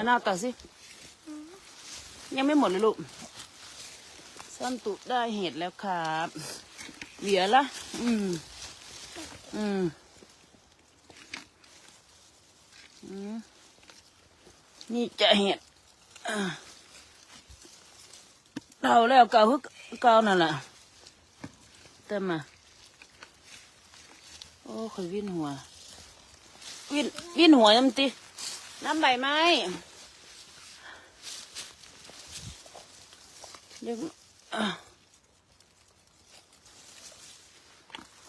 อันน่าตักสิ ยังไม่หมดเลยลูกสันตุได้เห็ดแล้วครับเหลือละ อืม อืม อืม นี่จะเห็ดอ่าเราแล้วเก่าคือเก่านั่นแหละเต็มมาโอ้คอยวิ่นหัว วิ่นวิ่นหัวยังติน้ำใบไม้ ดี๋ยวอะ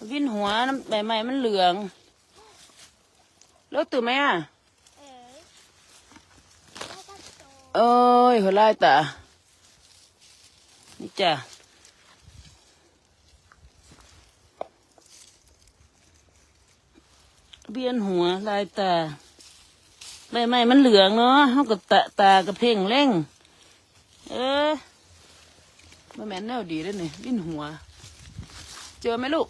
วิ่นหัวน้ำใบไม้มันเหลือง แล้วตื่นไหมอะเอ๋ยแล้วก็โตเอ้ยหัวไล่ตานี่จ้ะเบียนหัวลายตาใบไม้มันเหลืองเนาะเขาก็ตาตากระเพ่งเร่ง เออ มาแม่นแนวดีเลยนี่วิ่นหัว เจอไหมลูก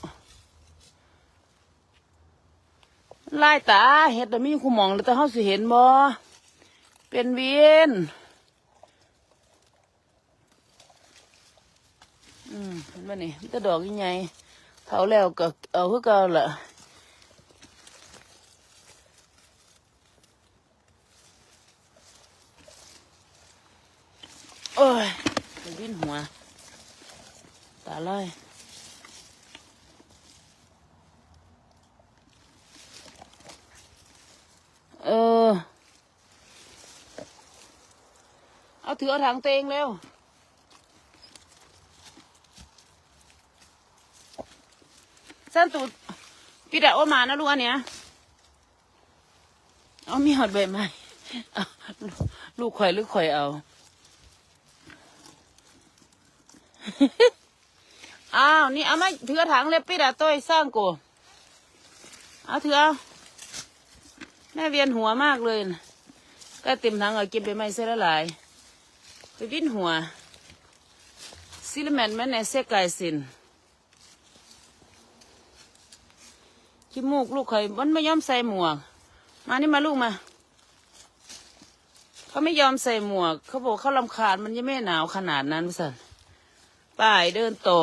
ลายตาเห็ดแต่มีคูหมองเลยแต่เขาสิเห็นบ่เป็นเวียนอืมเห็นไหมนี่มันจะดอกยังไงเผาแล้วก็เอาคือเก่าละโอ้ยวิ่นหัว ตาลอยเออ เอาถือเอาถังเตวเองเร็วเส้นตูดพี่ดาโอมานะลูกอันเนี้ยเอามีหอดใบไม้ลูกข่อยหรือข่อยเอา อ้าวนี่เอามาถือถังเลยพี่ดาต้อยสร้างกูเอาถือเอาแม่เวียนหัวมากเลยนะก็เต็มถังเอาเก็บใบไม้เสียละหลายไปวิ่นหัวซิลแมนแม่นในเซกไกสินขี้มูกลูกเคยมันไม่ยอมใส่หมวก มานี่มาลูกมาเขาไม่ยอมใส่หมวก เขาบอกเขาลำคาญมันยังไม่หนาวขนาดนั้นสันป้ายเดินต่อ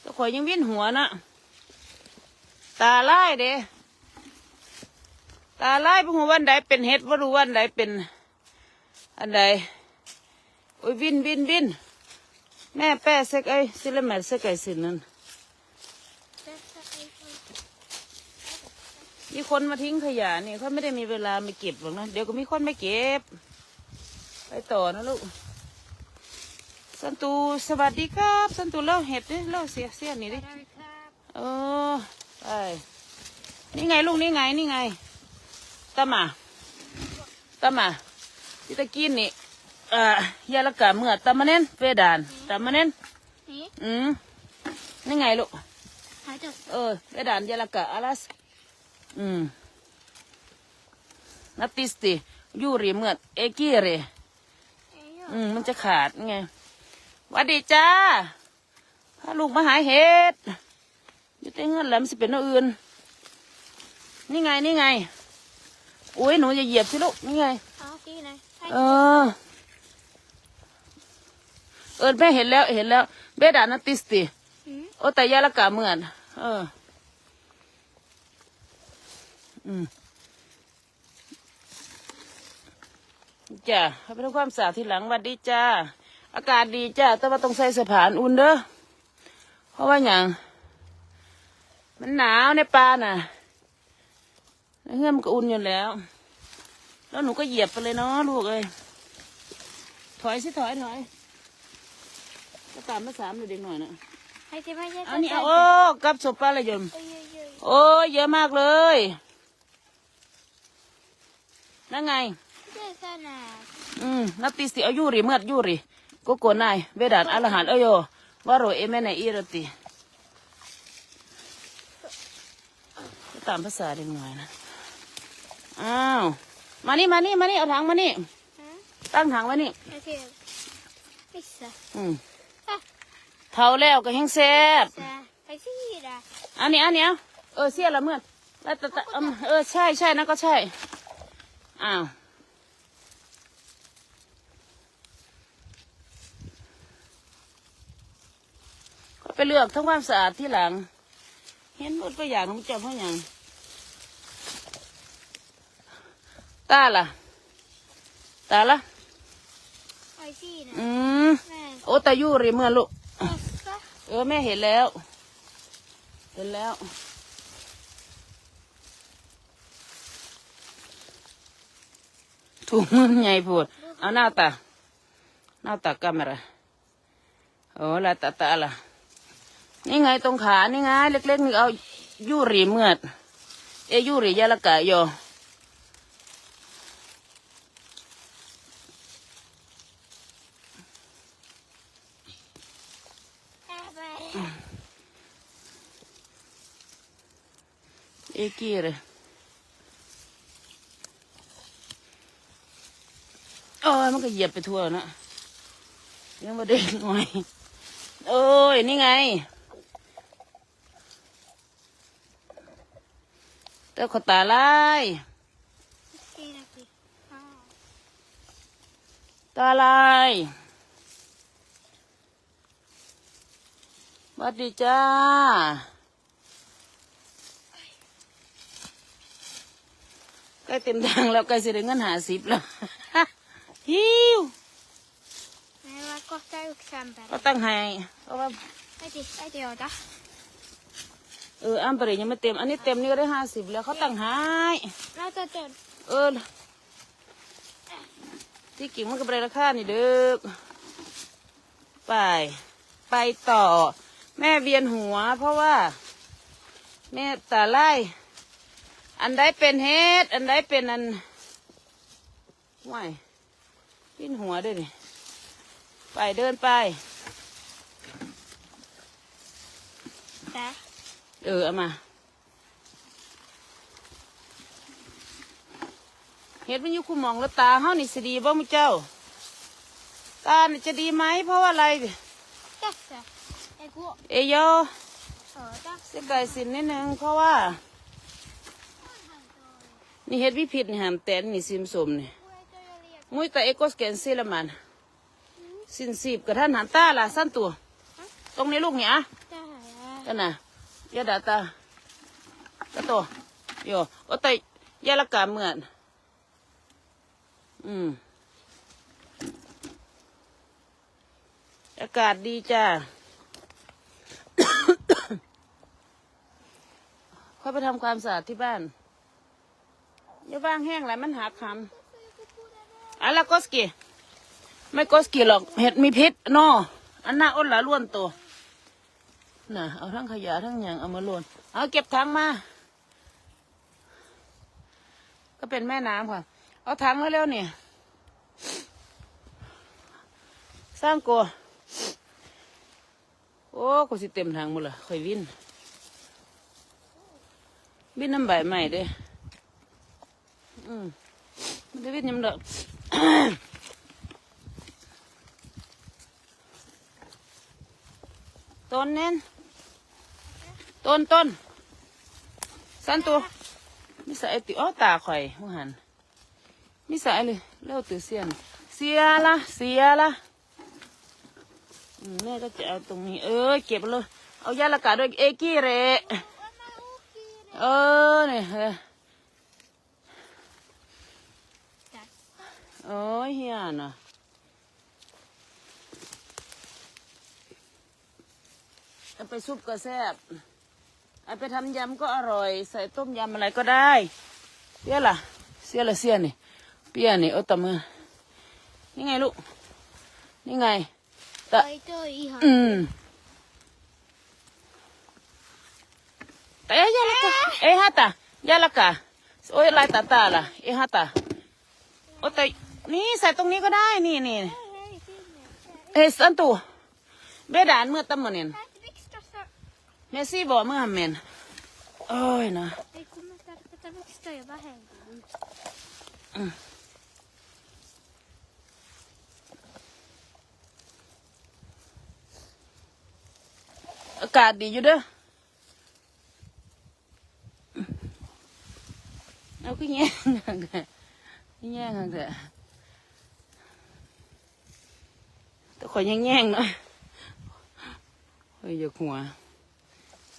แตะ ข่อยยังวิ่นหัวนะตาไลายเด้ตาไลายเป็นหัววันใดเป็นเห็ดว่ารู้วันใดเป็น อันใดโอ้ยวิ่นวิ่นวิ่นแม่แป้เสกไอ้ซิลแมทเสกไอ้สินนั่นมีคนมาทิ้งขยะนี่เขาไม่ได้มีเวลามาเก็บหรอกนะ เดี๋ยวก็มีคนไมาเก็บ ไปต่อนะลูก สันตูสวัสดีครับ สันตูเล่าเห็ดดิเล่าเสียเสียนี่ดิได้ครับเออไปนี่ไงลูกนี่ไงนี่ไงตามาตามาที่ตะกี้นี่เอ่อยาละกะเมื่อตามาเน้นเวดานตามาเน้นนี่อืมนี่ไงลูกหายจากเออเวดานยาละกะอาลัสอืมนัตติสติยูริเมื่อเอกิเรไอ้ยอืมมันจะขาดไงห วัดดีจ้าพาลูกมาหาเห็ดอยู่แต่เงินแหล้วมันสิเป็นเอาอื่น นี่ไงนี่ไงอุ้ยหนูอย่าเหยียบสิลูกนี่ไงเอาที่ไหนให้เออ เออแม่เห็นแล้วเห็นแล้วเบดานาติสติหืมโอแต่ยาละกาเหมือน เออ อืมจ้าให้ไปทำความสะอาดทีหลังหวัดดีจ้า อากาศดีจ้าแต่ว่าต้องใส่เสื้อผ้าอุ่นเด้อเพราะว่าอย่างมันหนาวในป่าน่ะในเฮือนมันก็อุ่นอยู่แล้ว แล้วหนูก็เหยียบไปเลยเนาะลูกเอ้ยถอยสิถอยถอยก็ตามมาสามเลยเด็กหน่อยนะให้ที่ไม่ใช่อันนี้เอาโอ้กับศพปลาเลยยมเอ้ยเอ้ยเอ้ยโอ้ยเยอะมากเลยนั่นไงเจ้าขนาดอืมนับตีสิเอายูริเมื่อยูริโกโกนายเวดานอรหันต์เอ้ยโยวาโรเอเมนอีรติก็ตามภาษาเด็กหน่อยนะอ้าวมานี่มานี่มานี่เอาถังมานี่ฮะตั้งถังไว้นี่โอเคไม่ใช่อืมเท่าแล้วก็แห้งแซ่บใช่ไปสิล่ะอันนี้อันนี้เอาเออเสียละเมื่อแล้วแต่แต่เอามาเออใช่ใช่นะก็ใช่อ้าว ไปเลือกทั้งความสะอาดที่หลัง เห็นหมดไปอย่างมันจะเพราะอย่างตาล่ะ ตาล่ะไอซี่นะอืมแม่โอตายุริเมื่อลูกก็ก็เออแม่เห็นแล้ว เห็นแล้วถุงมันใหญ่พูดเอาหน้าตาหน้าตากล้องโอ้ละตาตาละ นี่ไงตรงขา นี่ไง เล็กๆนี่เอายูรีเมือดเอยยูรียาละกะโยเอกีเลยโอ้ยมันก็เหยียบไปทั่วนะยังม่ได้หน่อย โอ้ย นี่ไง เต้าขอตาลายซี่นะพี่อ๋อตาลายสวัสดีจ้าใกล้เต็มทางแล้วใกล้สิได้เงินหาสิบแล้วฮิวแม่ว่าก็ได้อุกซัมแบบก็ตั้งให้เพราะว่าไอติไอเดียวจ้ะ เอออันปริยังไม่เต็ม อันนี้เต็มนี่ก็ได้ห้าสิบแล้วเขาตั้งให้เราจะเจอเออที่กิ่งมันก็ไปราคานี่เด้อไป ไปต่อ แม่เวียนหัว เพราะว่า แม่ตาไล่อันใดเป็นเฮ็ดอันใดเป็นอันว่ายวินหัวด้วยนี่ไปเดินไปแต่ เออเอามาเห็ดมันอยู่คุมองแล้วตาเฮานี่สิดีบ่มุเจ้า ตานี่จะดีไหมเพราะว่าอะไรแต่ไอ้กูเอยโยเออจ้ะเสียไก่สินนิดนึงเพราะว่า นี่เห็ดวิผิดนี่หามแตนนี่ซิมสมนี่กูไอ้เจ้าเรียกมุ้ยแต่เอโกสแกนซีละมัน สินสีบกับท่านหันตาล่ะสั้นตัว ตรงนี้ลูกเนี่ยอะจ้ะกันน่ะ ยาดาตาตาโตโยโอแต่ยาละกาเหมือนอืม อากาศดีจ้าค่อยไปทำความสะอาดที่บ้านอย่าบ้างแห้งไรมันหาคำอะไรกสกีไม่กสกีหรอก เห็ดมีพิษนออันน่าอ้นหลาล้วนตัว น่ะ เอาทั้งขยะทั้งอย่างเอามาลวนเอาเก็บถังมา ก็เป็นแม่น้ำค่ะ เอาถังมาเร็วเนี่ย สร้างกัวโอ้กูสิเต็มถังหมดละค่อยวินวินน้ำใบใหม่เด้อืมมันได้วินยำดอกต้นเน้น ต้นต้นสันตัวมิสายติอ้อตาข่อยหัวหันมิสายเลยเล่าตือเสียนเสียละเสียละแม่ก็จะเอาตรงนี้ เออเก็บเลยเอายาละกาด้วยเอกี้เรเออเนี่ยเออโอ้ยเฮียน่ะไปซุปก็แซบ เอาไปทำยำก็อร่อย ใส่ต้มยำอะไรก็ได้เปี้ยล่ะ เสียละเสียนี่เปี้ยนี่เอาตะมือนี่ไงลูก นี่ไงตะไอ้เจ้าอีห่าอืมแต่ยาละกะเอ้ฮะตายาละกะโอ้ยลายตาตาล่ะเอ้ฮะตาโอ้แต่นี่ใส่ตรงนี้ก็ได้นี่นี่เฮ้ยพี่เนี่ยเฮ้ยสันตูเบดานเมื่อตำมันเนี่ยแค่บิ๊กสตาร์ เมซี่บอกเมื่อเมนโอ้ยนะอากาศดีอยู่เด้อเอาก็แง่งกันแง่งกันเถอะแต่ขอแง่งๆหน่อยเฮ้ยอย่หัว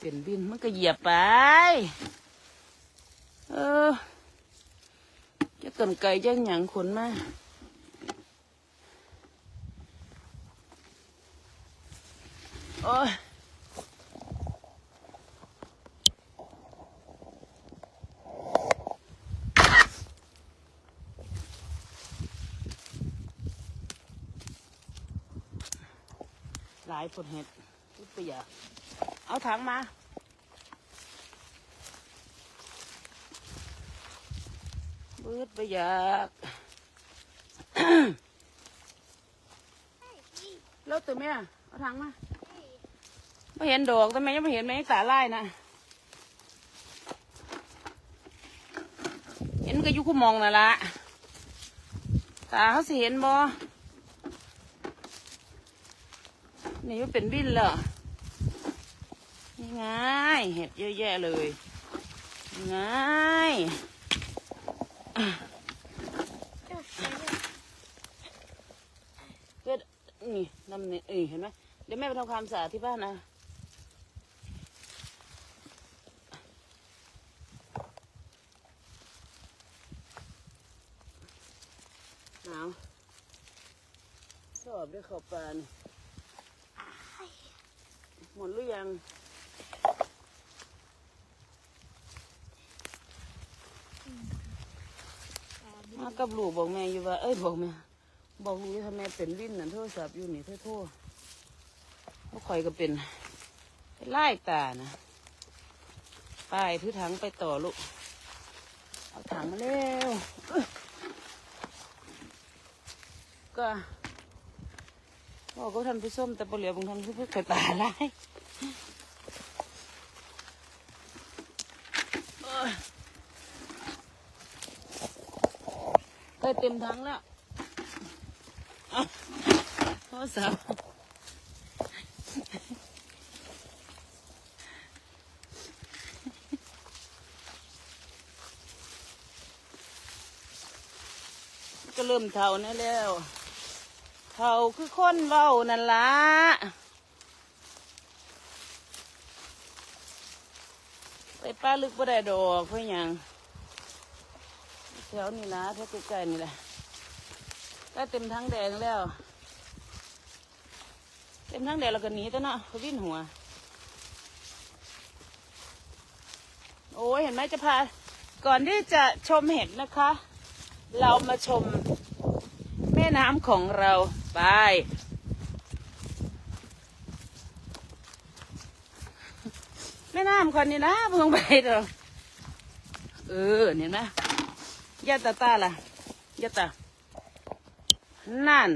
เป็นบินมันก็เหยียบไป เออจะกินไก่ยังหยังขนมาโอ้ยหลายผลเห็ดทุกปีอะ เอาถังมา บืดไปอยากแล้วตัวแม่เอาถังมาไม่เห็นดอกทำไมยังไม่เห็นไหมตาไล่นะ เห็นก็อยุคุมองน่ะละตาเขาสิเห็นบ่นี่เป็นบินเหรอ นี่ไงเห็ดเยอะแยะเลยนี่ายเพื่อนี่น้ำเนี่เอ้ยเห็นไหมเดี๋ยวแม่ไปทำความสะอาดที่บ้านนะหนาวชอบด้วยข้าวปลานหมดหรือยัง มากับลูกบอกแม่อยู่ว่า เอ้ยบอกแม่บอกลูกว่าถ้าแม่เป็นวินนั่นโทรศัพท์อยู่นี่เธอโทรบ่คอยก็เป็นเป็นไล่ตานะไปถือถังไปต่อลูก เอาถังมาเร็ว ก็บอกก็ทำพี่ส้มแต่ปเหลียวบางทำพี่พื่อไข่ป่าไล่เอ้ย ได้เต็มถังแล้วเอาโทรศัพท์ก็เริ่มเท่านั่นแล้วเท่าคือคนเว้านั่นละไปป้าลึกบ่ได้ดอกเพื่อยัง ถวนี้นะแถวใกล้ๆนี่แหละได้เต็มทั้งแดงแล้ว เต็มทั้งแดงแล้วก็หนีแต่เนาะเขาวิ่นหัว โอ้ยเห็นไหมจะพา ก่อนที่จะชมเห็ดนะคะ เรามาชม แม่น้ำของเราไปแม่น้ำคนนี้นะเพิ่งไปเด้อเออเห็นไหม ยาตาตาล่ะยาตานั่น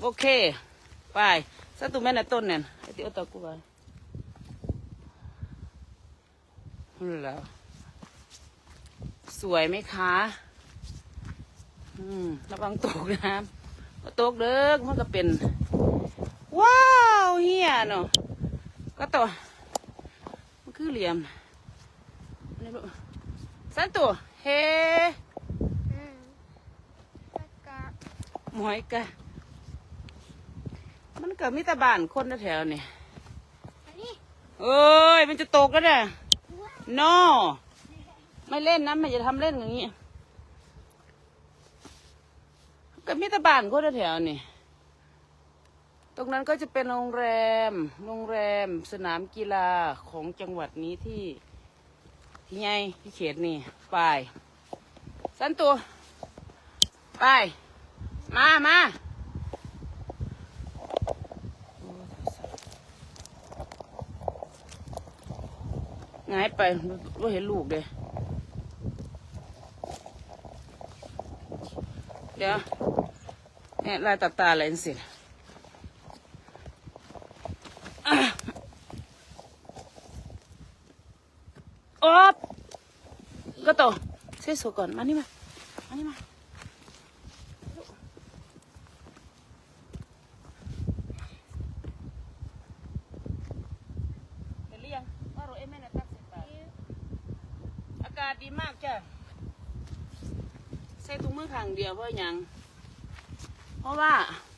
โอเคไปสักตัวแม่นต้นเนี่ยไอ้ที่เอตะกูไปนั่แหล้วสวยไหมคะ อืมระวังตกน้ำก็ตกเด้อมันก็เป็น ว้าวเฮียเนาะก็ตัวมันคือเหลี่ยมนี่ลูกสักตัวเฮ้อืมแล้ว หมอยกะ มันก็มีแต่บ้านคนแถวๆนี่อันนี้เอ้ย มันจะตกแล้วเนี่ยว้าวนอไม่เล่นนะไม่จะทำเล่นอย่างนี้ ก็มีแต่บ้านคนแถวๆนี่ตรงนั้นก็จะเป็นโรงแรม โรงแรมสนามกีฬาของจังหวัดนี้ที่ ที่ไงที่เขตนี่ ไป สันตัวไป มามาหงายไปว่าเห็นลูกเลยเดี๋ยวเนี่ยลายตาตาอะไรสิอะโอ๊บก็โต เช็ดสูก่อน มานี่มา มานี่มา เห็นหรือยังว่ารถเอ็มแม่น่ะตักเสร็จไปอากาศดีมากจ้ะ ใส่ถุงมือข้างเดียวเพราะหยัง เพราะว่า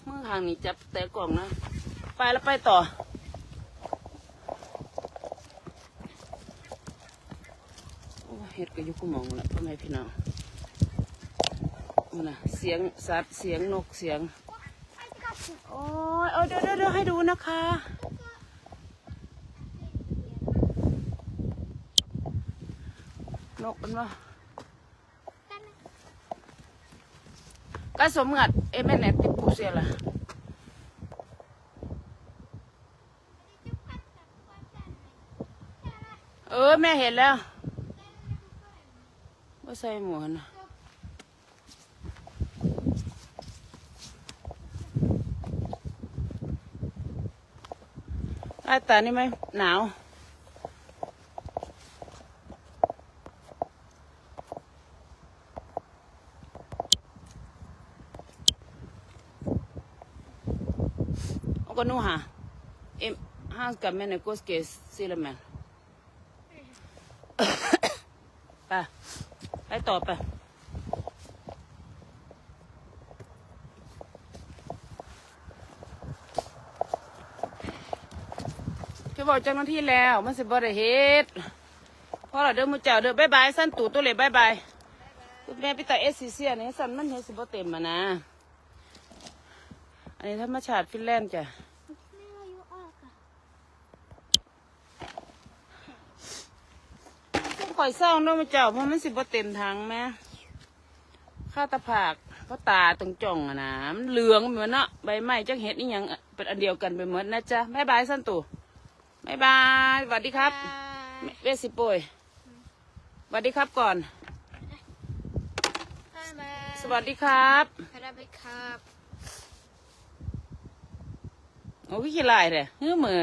มือข้างนี้จับแต่กล่องนะ ไปแล้วไปต่อ โอ้เห็ดก็อยุกหมองละพ่อแม่พี่น้องนะเสียงสัตว์เสียงนกเสียงโอ้ยเออเดี๋ยวเดี๋ยวเดี๋ยวให้ดูนะคะ นกมันว่าก็สมงัดเอเมนเนตติปูเสียละเออ แม่เห็นแล้ว ว่าใส่หมวกนะไอ้ตานี่ไหมหนาว Och nu här. Em, han ska mena koske sille men. ไป ไปต่อไปคือบอกเจ้าหน้าที่แล้วมันสิบ่ได้เฮ็ดเพราะเราเดินมือเจ้าเดินบายบายสั้นตู่ตัวเล็กบายบายคุณแม่พี่ตาเอสซีเซียนี่สั้นมันเฮ็ดสิบ่เต็มมานะ อันนี้ธรรมชาติฟินแลนด์จ้ะ ไม่อายุออกอะ ต้องคอยเศร้าเนาะมาเจ้าเพราะมันสิบ่เต็มทางแม่ข้าวตาผากเพราะตาตรงจ่องอะนะมันเหลืองเหมือนเนาะใบไม้จังเห็ดนี่ยังเป็นอันเดียวกันไปหมดนะจ๊ะบายบายสั้นตู่บายบายสวัสดีครับ เวสสิโปยสวัสดีครับก่อนมาสวัสดีครับพระบิครับ โอ้ยขี้ลายเลยเฮ้อมือ